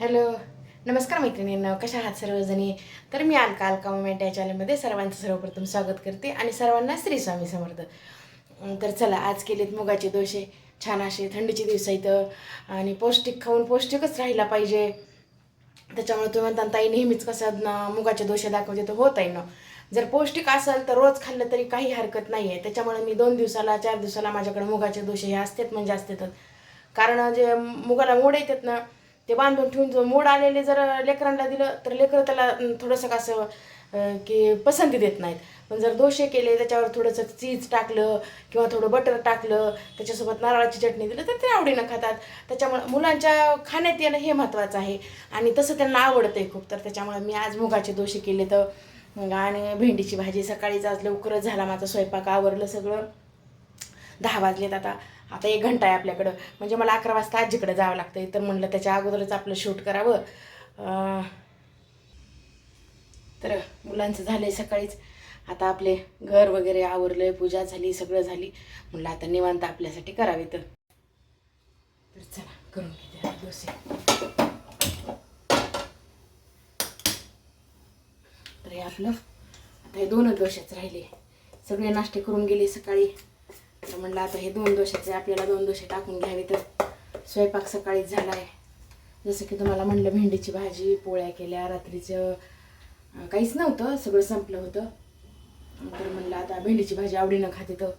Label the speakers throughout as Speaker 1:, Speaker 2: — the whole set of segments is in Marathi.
Speaker 1: हॅलो नमस्कार मैत्रिणींना कशा आहात सर्वजणी? तर मी अलका अलका मोमेंट या चॅनलमध्ये सर्वांचं सर्वप्रथम स्वागत करते आणि सर्वांना श्री स्वामी समर्थ. तर चला आज केलेत मुगाचे दोषे छान असे थंडीचे दिवस आहेत आणि पौष्टिक खाऊन पौष्टिकच राहिला पाहिजे. त्याच्यामुळे तुम्ही म्हणता ताई नेहमीच कसं मुगाचे दोषे दाखवते तर होत आहे ना? जर पौष्टिक असेल तर रोज खाल्लं तरी काही हरकत नाही आहे. त्याच्यामुळे मी दोन दिवसाला चार दिवसाला माझ्याकडे मुगाचे दोषे हे असतात म्हणजे असतातच. कारण जे मुगाला मोड येतात ना ते बांधून ठेवून जर मोड आलेले जर लेकरांना दिलं तर लेकरं त्याला थोडंसं कसं की पसंती देत नाहीत. पण जर दोषे केले त्याच्यावर थोडंसं चीज टाकलं किंवा थोडं बटर टाकलं त्याच्यासोबत नारळाची चटणी दिलं तर ते आवडीनं खातात. त्याच्यामुळे मुलांच्या खाण्यात येणं हे महत्त्वाचं आहे. आणि तसं त्यांना आवडतं आहे खूप. तर त्याच्यामुळे मी आज मुगाचे दोषे केले तर आणि भेंडीची भाजी सकाळीच आज लवकरच झाला माझा स्वयंपाक आवरलं सगळं. दहा वाजलेत आता. आता एक घंटा आहे आपल्याकडं. म्हणजे मला अकरा वाजता आजीकडे जावं लागतं तर म्हणलं त्याच्या अगोदरच आपलं शूट करावं. तर मुलांचं झालंय सकाळीच. आता आपले घर वगैरे आवरलंय पूजा झाली सगळं झाली. म्हणलं आता निवांत आपल्यासाठी करावी तर. चला करून घेते आता डोसे. तर हे आपलं आता हे दोनच दोषाच राहिले. सगळे नाश्ते करून गेले सकाळी. तर म्हणलं आता हे दोन दोशाचे आपल्याला दोन दोशे टाकून घ्यावे तर स्वयंपाक सकाळीच झाला आहे जसं की तुम्हाला म्हणलं भेंडीची भाजी पोळ्या केल्या रात्रीचं काहीच नव्हतं सगळं संपलं होतं. तर म्हणलं आता भेंडीची भाजी आवडीनं खाते तर.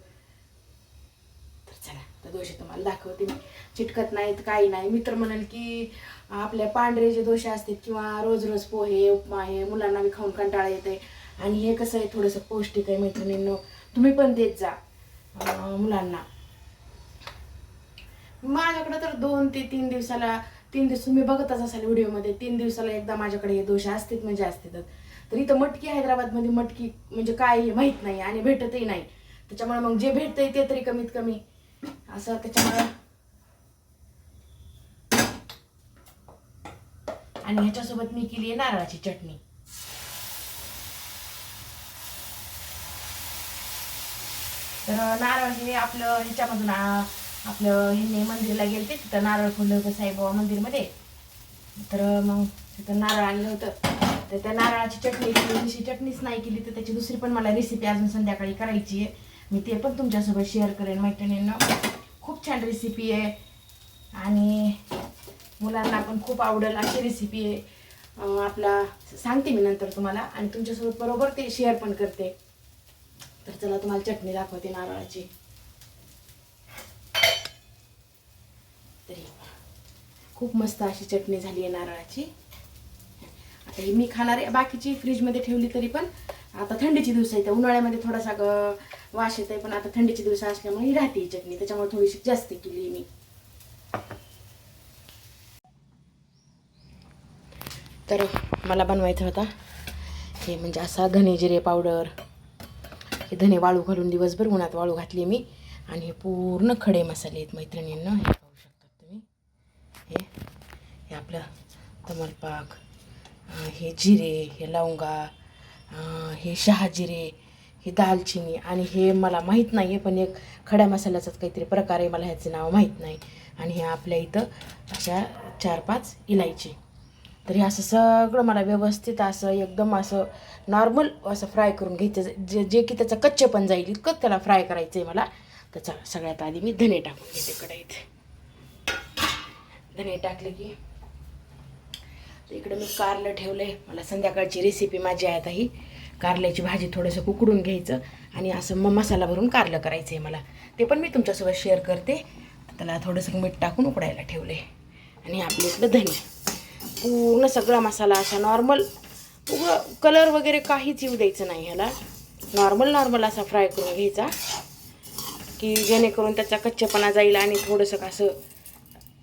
Speaker 1: तर चला तर दोषे तुम्हाला दाखवते मी. चिटकत नाहीत काही नाही. मी तर म्हणाल की आपल्या पांढरे जे दोषे असतात किंवा रोज रोज पोहे उपमा हे मुलांना बी खाऊन कंटाळा येते आणि हे कसं आहे थोडंसं पौष्टिक आहे मैत्रिणींनो. तुम्ही पण देत जा. मुलांना. माझ्याकडे तर दोन ते तीन दिवसाला तीन दिवस तुम्ही बघतच असाल व्हिडिओमध्ये तीन दिवसाला एकदा माझ्याकडे हे दोष असतात म्हणजे असतीलच तर इथं मटकी हैदराबादमध्ये मटकी म्हणजे काय हे माहीत नाही आणि भेटतही नाही. त्याच्यामुळे मग जे भेटतंय ते तरी कमीत कमी. असं त्याच्यामुळे. आणि ह्याच्यासोबत मी केली आहे नारळाची चटणी. तर नारळ हे आपलं ह्याच्यामधून आपलं ह्यांनी मंदिरला गेलते तिथं नारळ फुललं होतं साईबाबा मंदिरमध्ये. तर मग तिथं नारळ आणलं होतं. तर त्या नारळाची चटणी केली चटणीच नाही केली तर त्याची दुसरी पण मला रेसिपी अजून संध्याकाळी करायची आहे. मी ते पण तुमच्यासोबत शेअर करेन मैत्रिणींना. खूप छान रेसिपी आहे. आणि मुलांना पण खूप आवडेल अशी रेसिपी आहे. आपला सांगते मी नंतर तुम्हाला. आणि तुमच्यासोबत बरोबर ते शेअर पण करते. तर चला तुम्हाला चटणी दाखवते नारळाची. तरी खूप मस्त अशी चटणी झाली आहे नारळाची. आता ही मी खाणार आहे. बाकीची फ्रीजमध्ये ठेवली तरी पण आता थंडीची दिवस आहे तर उन्हाळ्यामध्ये थोडासा वास येत आहे पण आता थंडीची दिवस असल्यामुळे ही राहते ही चटणी. त्याच्यामुळे थोडीशी जास्त केली मी. तर मला बनवायचं होता. हे म्हणजे असा धने जिरे पावडर हे धने वाळू घालून दिवसभर उन्हात वाळू घातली मी. आणि हे पूर्ण खडे मसाले आहेत मैत्रिणींना. हे पाहू शकतात तुम्ही. हे हे आपलं तमलपाक हे जिरे हे लवंगा हे शहाजिरे हे दालचिनी आणि हे मला माहीत नाही आहे पण एक खड्या मसाल्याचाच काहीतरी प्रकार आहे मला ह्याचं नाव माहीत नाही. आणि हे आपल्या इथं अशा चार पाच इलायची. तर हे असं सगळं मला व्यवस्थित असं एकदम असं नॉर्मल असं फ्राय करून घ्यायचं. जे जे की त्याचं कच्चे पण जाईल इतकंच त्याला फ्राय करायचं आहे मला त्याचा सगळ्यात आधी मी धने टाकून घेते कढईत. धने टाकले की इकडं इकडे मी कारलं ठेवलं आहे मला संध्याकाळची रेसिपी माझी आहे आता ही. कारल्याची भाजी थोडंसं कुकडून घ्यायचं आणि असं मग मसाला भरून कारलं करायचं आहे मला. ते पण मी तुमच्यासोबत शेअर करते. त्याला थोडंसं मीठ टाकून उकडायला ठेवलं आहे आणि आपलं इकडं धने. पूर्ण सगळा मसाला असा नॉर्मल उगं कलर वगैरे काहीच येऊ द्यायचं नाही ह्याला. नॉर्मल नॉर्मल असा फ्राय करून घ्यायचा. की जेणेकरून त्याचा कच्चेपणा जाईल आणि थोडंसं असं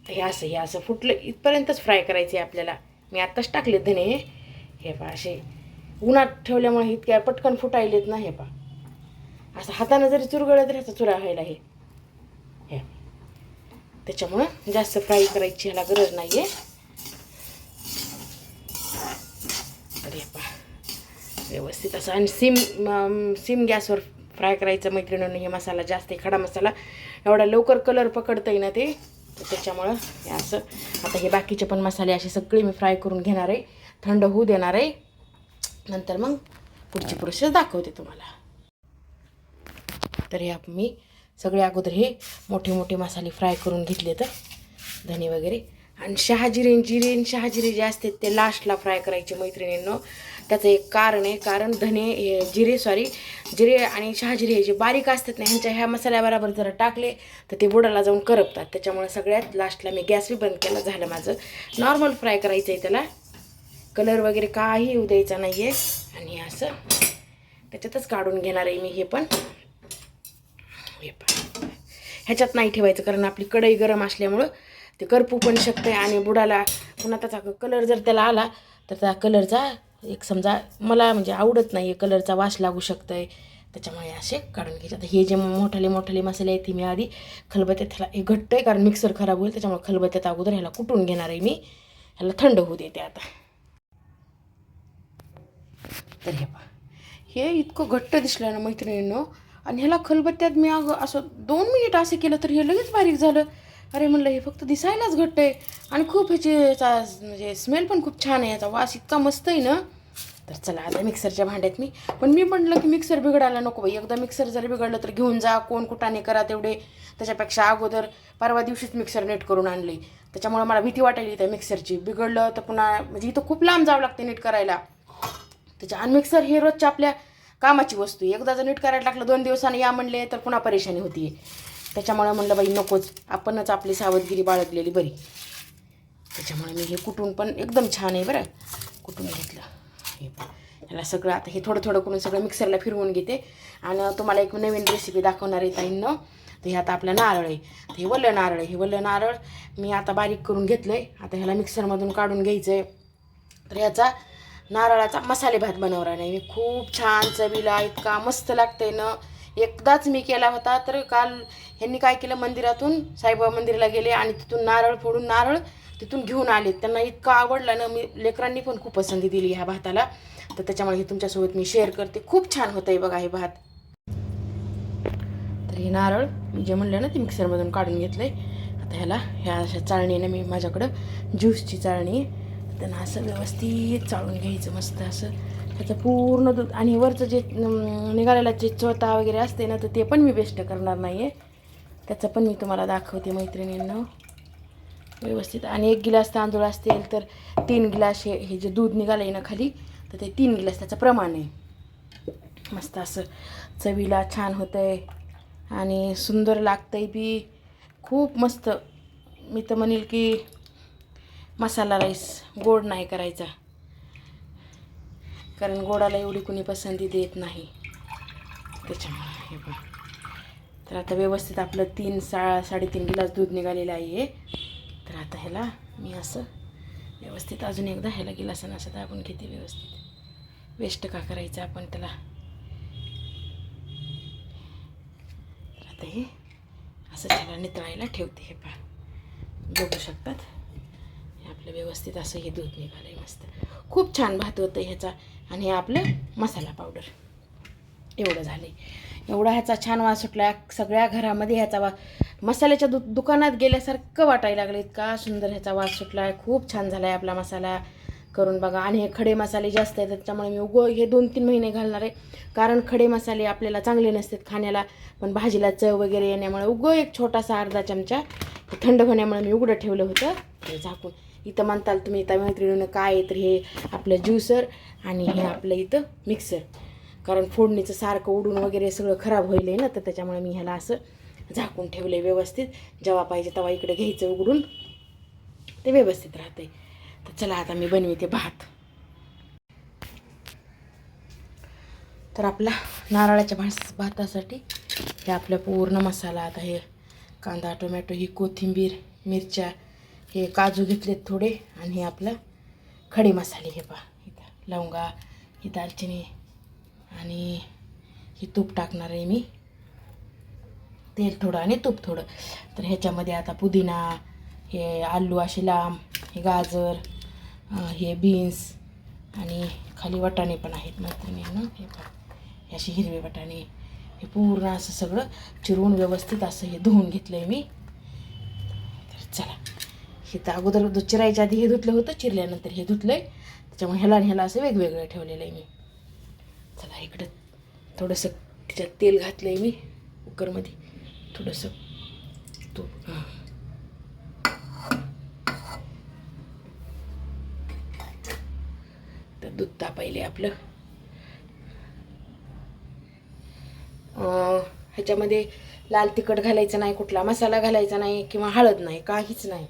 Speaker 1: हे असं हे असं फुटलं इथपर्यंतच फ्राय करायचे आपल्याला. मी आत्ताच टाकले धने हे पा असे उन्हात ठेवल्यामुळे इतक्या पटकन फुटायलेत ना हे पा असं हातानं जरी चुरगळलं तरी ह्याचा चुरा व्हायला हे. हे. त्याच्यामुळं जास्त फ्राय करायची ह्याला गरज नाही आहे तर पहा. व्यवस्थित असं. आणि सिम सिम गॅसवर फ्राय करायचं मैत्रिणीनं हे मसाला जास्त आहे खडा मसाला. एवढा लवकर कलर पकडतं ना ते त्याच्यामुळं हे असं. आता हे बाकीचे पण मसाले असे सगळे मी फ्राय करून घेणार आहे. थंड होऊ देणार आहे. नंतर मग पुढची प्रोसेस दाखवते तुम्हाला. तर हे मी सगळे अगोदर हे मोठे मोठे मसाले फ्राय करून घेतले तर धने वगैरे. आणि शहाजिरे जिरे आणि शहाजिरे जे असते ते लास्टला फ्राय करायचे मैत्रिणींनो. त्याचं एक कारण आहे कारण धने हे जिरे सॉरी जिरे आणि शहाजिरे हे जे बारीक असतात ना ह्यांच्या ह्या मसाल्याबरोबर जर टाकले तर ते बुडाला जाऊन करपतात. त्याच्यामुळे सगळ्यात लास्टला मी गॅस बी बंद केला झालं माझं. नॉर्मल फ्राय करायचं आहे त्याला. कलर वगैरे काही येऊ द्यायचा नाही आहे आणि असं त्याच्यातच काढून घेणार आहे मी हे पण. हे पण ह्याच्यात नाही ठेवायचं कारण आपली कढई गरम असल्यामुळं ते करपू पण शकते आणि बुडाला पुन्हा त्याचा कलर जर त्याला आला तर त्या कलरचा एक समजा मला म्हणजे आवडत नाही आहे कलरचा वास लागू शकतं आहे त्याच्यामुळे असे काढून घ्यायचे. आता हे जे मोठाले मोठाले मसाले आहेत ते मी आधी खलबत्यात ह्याला हे घट्ट आहे कारण मिक्सर खराब होईल त्याच्यामुळे खलबत्यात अगोदर ह्याला कुटून घेणार आहे मी. ह्याला थंड होऊ देते आता. तर हे पहा. हे इतकं घट्ट दिसलं ना मैत्रिणींनो. आणि ह्याला खलबत्त्यात मी अगं असं दोन मिनिट असं केलं तर हे लगेच बारीक झालं. अरे म्हणलं हे फक्त दिसायलाच घट्ट आहे. आणि खूप ह्याची याचा म्हणजे स्मेल पण खूप छान आहे. याचा वास इतका मस्त आहे ना. तर चला आता मिक्सरच्या भांड्यात मी. पण मी म्हटलं की मिक्सर बिघडायला नको बाई. एकदा मिक्सर जर बिघडलं तर घेऊन जा. कोण कुठाने करा तेवढे. त्याच्यापेक्षा अगोदर परवा दिवशीच मिक्सर नेट करून आणले. त्याच्यामुळे मला भीती वाटायली त्या मिक्सरची बिघडलं तर पुन्हा म्हणजे इथं खूप लांब जावं लागते नीट करायला. त्याच्या आणि मिक्सर हे रोजच्या आपल्या कामाची वस्तू एकदा जर नीट करायला टाकलं दोन दिवसांनी या म्हणले तर पुन्हा परेशानी होती त्याच्यामुळे म्हणलं बाई नकोच. आपणच आपली सावधगिरी बाळगलेली बरी. त्याच्यामुळे मी हे कुटून पण एकदम छान आहे बरं. कुटून घेतलं? हे पण ह्याला सगळं आता हे थोडं थोडं करून सगळं मिक्सरला फिरवून घेते. आणि तुम्हाला एक नवीन रेसिपी दाखवणार आहे ताईंनं. तर हे आता आपलं नारळ आहे. तर हे वल्लं नारळ आहे. हे वल्लं नारळ मी आता बारीक करून घेतलं आहे आता ह्याला मिक्सरमधून काढून घ्यायचं आहे तर ह्याचा नारळाचा मसाले भात बनवला नाही मी खूप छान चवीला इतका मस्त लागतंय ना. एकदाच मी केला होता तर काल ह्यांनी काय केलं मंदिरातून साईबाबा मंदिराला गेले आणि तिथून नारळ फोडून नारळ तिथून घेऊन आले. त्यांना इतका आवडला ना मी लेकरांनी पण खूप पसंती दिली ह्या भाताला. तर त्याच्यामुळे हे तुमच्यासोबत मी शेअर करते. खूप छान होतं आहे बघा हे भात. तर हे नारळ मी जे म्हणलं ना ते मिक्सरमधून काढून घेतलं आहे आता ह्याला ह्या अशा चाळणीनं मी माझ्याकडं ज्यूसची चाळणी त्यांना असं व्यवस्थित चाळून घ्यायचं मस्त असं. त्याचं पूर्ण दूध आणि वरचं जे निघालेला जे चोथा वगैरे असते ना तर ते पण मी बेस्ट करणार नाही आहे त्याचं पण मी तुम्हाला दाखवते मैत्रिणींना. व्यवस्थित. आणि एक गिलास तांदूळ असतील तर तीन गिलास हे हे जे दूध निघालं आहे ना खाली तर ते तीन गिलास त्याचं प्रमाण आहे. मस्त असं चवीला छान होतं आहे आणि सुंदर लागतं आहे बी. खूप मस्त. मी तर म्हणेल की मसाला राईस गोड नाही करायचा. कारण गोडाला एवढी कुणी पसंती देत नाही. त्याच्यामुळे हे पण तर आता व्यवस्थित आपलं तीन सा साडेतीन गिलास दूध निघालेलं आहे. तर आता ह्याला मी असं व्यवस्थित अजून एकदा ह्याला गिलासानं असं दाबून घेते व्यवस्थित. वेस्ट का करायचं आपण त्याला? तर आता हे असं त्याला नितळायला ठेवते हे पहा. बघू शकतात? हे आपलं व्यवस्थित असं हे दूध निघालं आहे मस्त. खूप छान भात होतं ह्याचा. आणि हे आपलं मसाला पावडर एवढं झालं आहे एवढा ह्याचा छान वास सुटला. सगळ्या घरामध्ये ह्याचा वा मसाल्याच्या दु दुकानात गेल्यासारखं वाटायला लागलं. इतका सुंदर ह्याचा वास सुटला. आहे खूप छान झाला आहे आपला मसाला करून बघा. आणि हे खडे मसाले जास्त आहेत. त्याच्यामुळे मी उगं हे दोन तीन महिने घालणार आहे. कारण खडे मसाले आपल्याला चांगले नसतात खाण्याला. पण भाजीला चव वगैरे येण्यामुळे उगो एक छोटासा अर्धा चमचा थंड होण्यामुळे मी उघडं ठेवलं होतं. हे झाकून इथं म्हणताल तुम्ही इथं मैत्रिणीनं काय आहे तर हे आपलं ज्युसर आणि हे आपलं इथं मिक्सर कारण फोडणीचं सारखं उडून वगैरे सगळं खराब होईल आहे ना तर त्याच्यामुळे मी ह्याला असं झाकून ठेवलं आहे व्यवस्थित. जेव्हा पाहिजे तेव्हा इकडे घ्यायचं उघडून ते व्यवस्थित राहते तर चला आता मी बनविते भात. तर आपला नारळाच्या भास भातासाठी हे आपला पूर्ण मसाला आता हे कांदा टोमॅटो ही कोथिंबीर मिरच्या हे काजू घेतलेत थोडे आणि हे आपलं खडे मसाले हे पहा. इथं लवंगा ही दालचिनी आणि हे तूप टाकणार आहे मी. तेल थोडं आणि तूप थोडं. तर ह्याच्यामध्ये आता पुदिना हे आलू असे लांब हे गाजर हे बीन्स आणि खाली वाटाणे पण आहेत मैत्रिणींना. हे पा हे असे हिरवे वटाणे. हे पूर्ण असं सगळं चिरून व्यवस्थित असं हे धुवून घेतलं आहे मी. तर चला. हे तर अगोदर चिरायच्या आधी हे धुतलं होतं चिरल्यानंतर हे धुतलंय. त्याच्यामुळे ह्याला आणि ह्याला असं वेगवेगळं ठेवलेलं आहे मी. चला इकडं थोडंसं त्याच्यात तेल घातलं आहे मी कुकरमध्ये. थोडंसं तूप तर दूध तापायले आपलं. ह्याच्यामध्ये लाल तिखट घालायचं नाही कुठला मसाला घालायचा नाही किंवा हळद नाही काहीच नाही.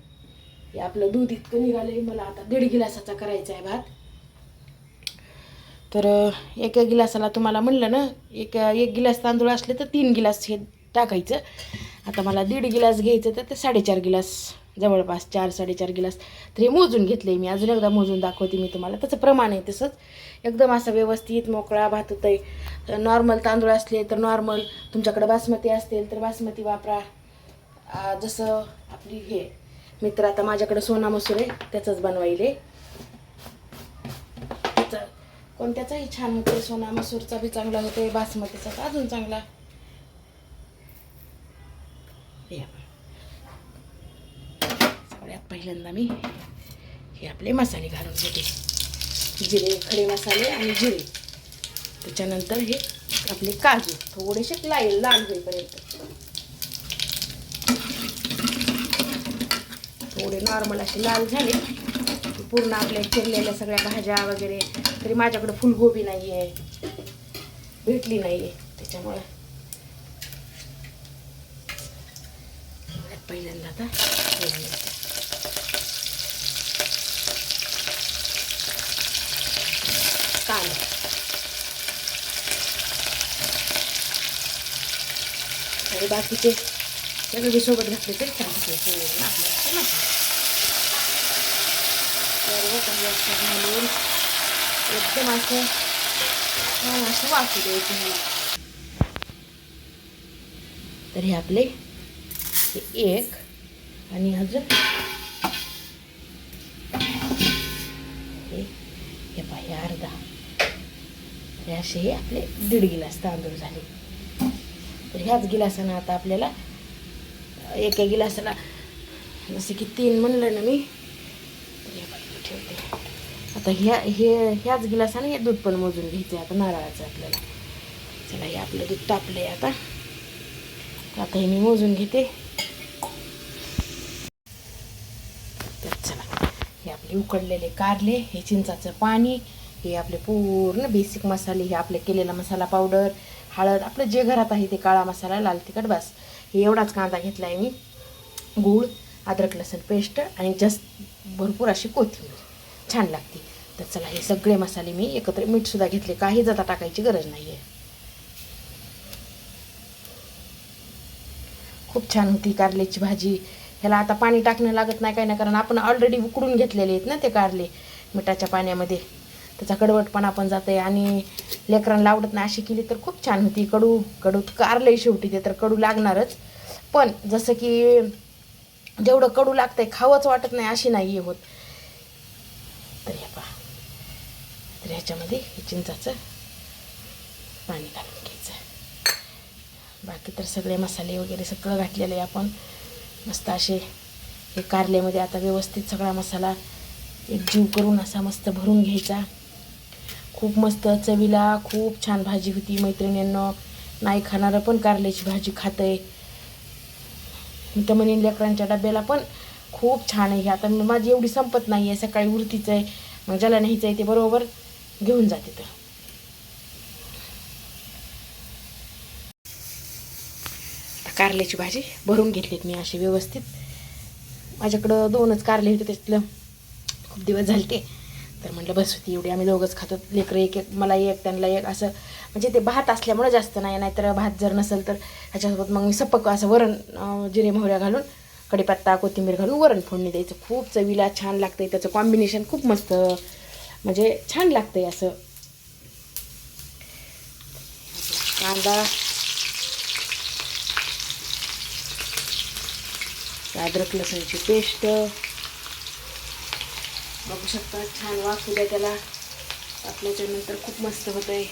Speaker 1: हे आपलं दूध इतकं निघालंय मला आता दीड गिलासाचा करायचा आहे भात. तर एका गिलासाला तुम्हाला म्हणलं ना एक एक गिलास तांदूळ असले तर तीन गिलास हे टाकायचं. आता मला दीड गिलास घ्यायचं तर ते साडेचार गिलास जवळपास चार साडेचार गिलास. तर हे मोजून घेतले मी अजून एकदा मोजून दाखवते मी तुम्हाला. त्याचं प्रमाण आहे तसंच. एकदम असं व्यवस्थित मोकळा भात होतं आहे नॉर्मल तांदूळ असले तर नॉर्मल तुमच्याकडे बासमती असतील तर बासमती वापरा. जसं आपली हे मित्र आता माझ्याकडे सोना मसूर आहे त्याचंच बनवायले त्याचा कोणत्याचाही छान होते सोना मसूरचा बी चांगला होते बासमतीचा तर अजून चांगला. हे आपण. सगळ्यात पहिल्यांदा मी हे आपले मसाले घालून घेते. जिरे खडे मसाले आणि जिरे. त्याच्यानंतर हे आपले काजू. थोडेसे लाल लाल होईपर्यंत. थोडे नॉर्मल असे लाल झाले. पूर्ण आपल्या चिरलेल्या सगळ्या भाज्या वगैरे. तरी माझ्याकडे फुलगोबी नाही आहे भेटली नाही आहे त्याच्यामुळं. पहिल्यांदा आता कांदा. आणि बाकीचे सगळे सोबत घातले तरी चालते आपल्याला सर्व हो, काही असं घालून एकदम असं छान असं वाटू द्यायचं मला तर हे आपले हे एक आणि अजून हे हे पहा अर्धा. हे असे हे आपले दीड गिलास तांदूळ झाले. तर ह्याच गिलासानं आता आपल्याला एका गिलासाला जसं की तीन म्हणलं ना मी तर हे बाजूला ठेवते आता ह्या हे ह्याच गिलासाने हे दूध पण मोजून घ्यायचं आहे आता नारळाचं आपल्याला. चला हे आपलं दूध तापलं आहे आता आता हे मी मोजून घेते. तर चला हे आपले उकडलेले कारले हे चिंचाचं पाणी हे आपले पूर्ण बेसिक मसाले हे आपले केलेला मसाला पावडर हळद आपलं जे घरात आहे ते काळा मसाला लाल तिखट बस. हे एवढाच कांदा घेतला आहे मी. गूळ अद्रक लसूण पेस्ट आणि जास्त भरपूर अशी कोथिंबीर. छान लागते. तर चला हे सगळे मसाले मी एकत्र मीठसुद्धा घेतले. काहीच आता टाकायची गरज नाही आहे खूप छान होती कारल्याची भाजी. ह्याला आता पाणी टाकणं लागत नाही काही नाही कारण आपण ऑलरेडी उकडून घेतलेले आहेत ना ते कारले मिठाच्या पाण्यामध्ये. त्याचा कडवटपणा पण आहे आणि लेकरांना आवडत नाही अशी केली तर खूप छान होती. कडू कडू कारले शेवटी ते तर कडू लागणारच. पण जसं की जेवढं कडू लागतंय खावंच वाटत नाही अशी नाही होत तर हे पहा तर ह्याच्यामध्ये हे चिंचाचं पाणी घालून घ्यायचं. बाकी तर सगळे मसाले वगैरे सगळं घातलेलं आहे आपण. मस्त असे हे कारल्यामध्ये आता व्यवस्थित सगळा मसाला एक जीव करून असा मस्त भरून घ्यायचा. खूप मस्त चवीला खूप छान भाजी होती मैत्रिणींना. नाही खाणारं पण कारल्याची भाजी खातंय. मी तर म्हणेन लेकरांच्या डब्याला पण खूप छान आहे हे. आता माझी एवढी संपत नाही आहे सकाळी उरतीचं आहे. मग ज्याला न्यायचं आहे ते बरोबर. घेऊन जाते तर कारल्याची भाजी भरून घेतलीत मी अशी व्यवस्थित. माझ्याकडं दोनच कारले होते त्याच्यातलं खूप दिवस झाले ते तर म्हटलं बस होती एवढी आम्ही दोघंच खातो. लेकरं एक एक मला एक त्यांना एक असं म्हणजे ते भात असल्यामुळं जास्त नाही नाहीतर भात जर नसेल तर ह्याच्यासोबत मग मी सपक असं वरण जिरे मोहऱ्या घालून कढीपत्ता कोथिंबीर घालून वरण फोडणी द्यायचं. खूप चवीला छान लागतं त्याचं कॉम्बिनेशन खूप मस्त म्हणजे छान लागतं आहे असं. कांदा. अद्रक लसणची पेस्ट. बघू शकता छान वाफू द्या त्याला. वाफल्याच्या नंतर खूप मस्त होत आहे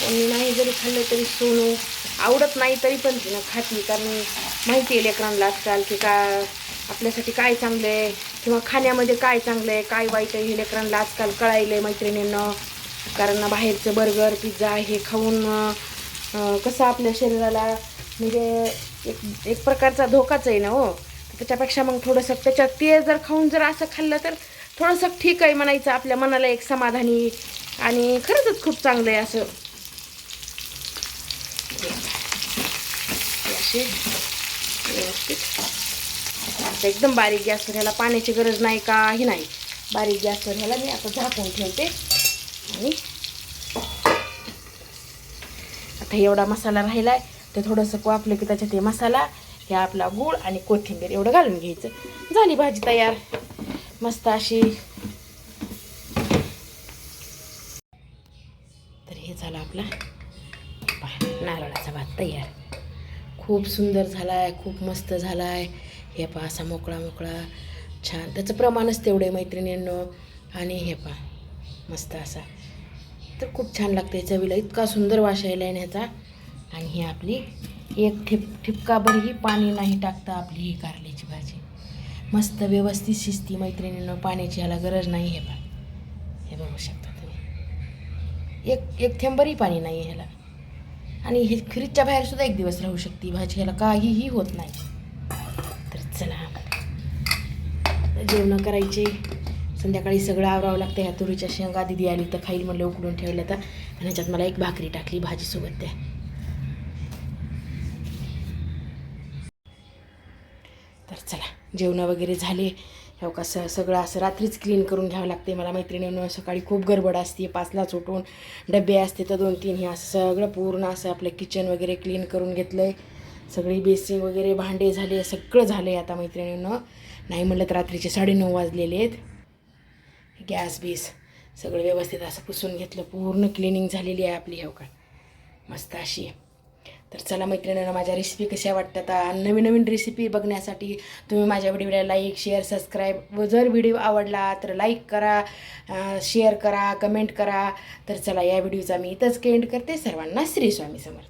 Speaker 1: कोणी नाही जरी खाल्लं तरी सोनू. आवडत नाही तरी पण तिनं ना खाती कारण माहिती आहे लेकरांना आजकाल की का आपल्यासाठी काय चांगलं आहे किंवा खाण्यामध्ये काय चांगलं आहे काय वाईट आहे? हे लेकरांना आजकाल कळायलं आहे मैत्रिणींना. कारण बाहेरचं बर्गर पिझ्झा हे खाऊन कसं आपल्या शरीराला म्हणजे एक एक प्रकारचा धोकाच आहे ना हो? त्याच्यापेक्षा मग थोडंसं त्याच्यात ते जर खाऊन जर असं खाल्लं तर थोडंसं ठीक आहे म्हणायचं. आपल्या मनाला एक समाधानी आणि खरंच खूप चांगलं आहे असं व्यवस्थित. असं एकदम बारीक गॅसवर ह्याला पाण्याची गरज नाही काही नाही. बारीक गॅसवर ह्याला मी आता झाकून ठेवते. आणि आता एवढा मसाला राहिला आहे ते थोडंसं वापलं की त्याच्यात हे मसाला हे आपला गूळ आणि कोथिंबीर एवढं घालून घ्यायचं. झाली भाजी तयार. मस्त अशी. तर हे झालं आपला नारळाचा भात तयार. खूप सुंदर झाला आहे खूप मस्त झाला आहे हे पहा असा मोकळा मोकळा छान. त्याचं प्रमाणच तेवढं आहे मैत्रिणींनो. आणि हे पहा मस्त असा. तर खूप छान लागतं आहे चवीला. इतका सुंदर वास यायला आहे ह्याचा. आणि ही आपली एक ठिप ठिपकाभरही पाणी नाही टाकता आपली ही कारल्याची भाजी. मस्त व्यवस्थित शिजती मैत्रिणींनो पाण्याची ह्याला गरज नाही हे पहा. हे बघू शकता तुम्ही. एक एक थेंबरही पाणी नाही ह्याला. आणि हे फ्रीजच्या बाहेर सुद्धा एक दिवस राहू शकते भाजी ह्याला काहीही होत नाही तर चला जेवणं करायचे. संध्याकाळी सगळं आवरावं लागतं. ह्या तुरीच्या शेंगा दिदी आली तर खाईल म्हणलं उकडून ठेवल्या तर. आणि ह्याच्यात मला एक भाकरी टाकली भाजीसोबत त्या तर चला जेवणं वगैरे झाले. हो कसं सगळं असं रात्रीच क्लीन करून घ्यावं लागते मला. मैत्रिणीनं सकाळी खूप गडबड असते. पाचलाच उठून डबे असते तर दोन तीन हे असं सगळं पूर्ण असं आपलं किचन वगैरे क्लीन करून घेतलं आहे सगळी बेसिंग वगैरे भांडे झाले सगळं झालं आहे आता मैत्रिणींनं. नाही म्हणलं तर रात्रीचे साडेनऊ वाजलेले आहेत. गॅस बीस सगळं व्यवस्थित असं पुसून घेतलं. पूर्ण क्लिनिंग झालेली आहे आपली हो का? मस्त अशी तर चला मैत्रिणींना माझ्या रेसिपी कशा वाटतात? नवीन नवीन रेसिपी बघण्यासाठी तुम्ही माझ्या व्हिडिओला लाईक शेअर सबस्क्राईब व जर व्हिडिओ आवडला तर लाईक करा शेअर करा कमेंट करा. तर चला या व्हिडिओचा मी इथंच एंड करते. सर्वांना श्री स्वामी समर्थ.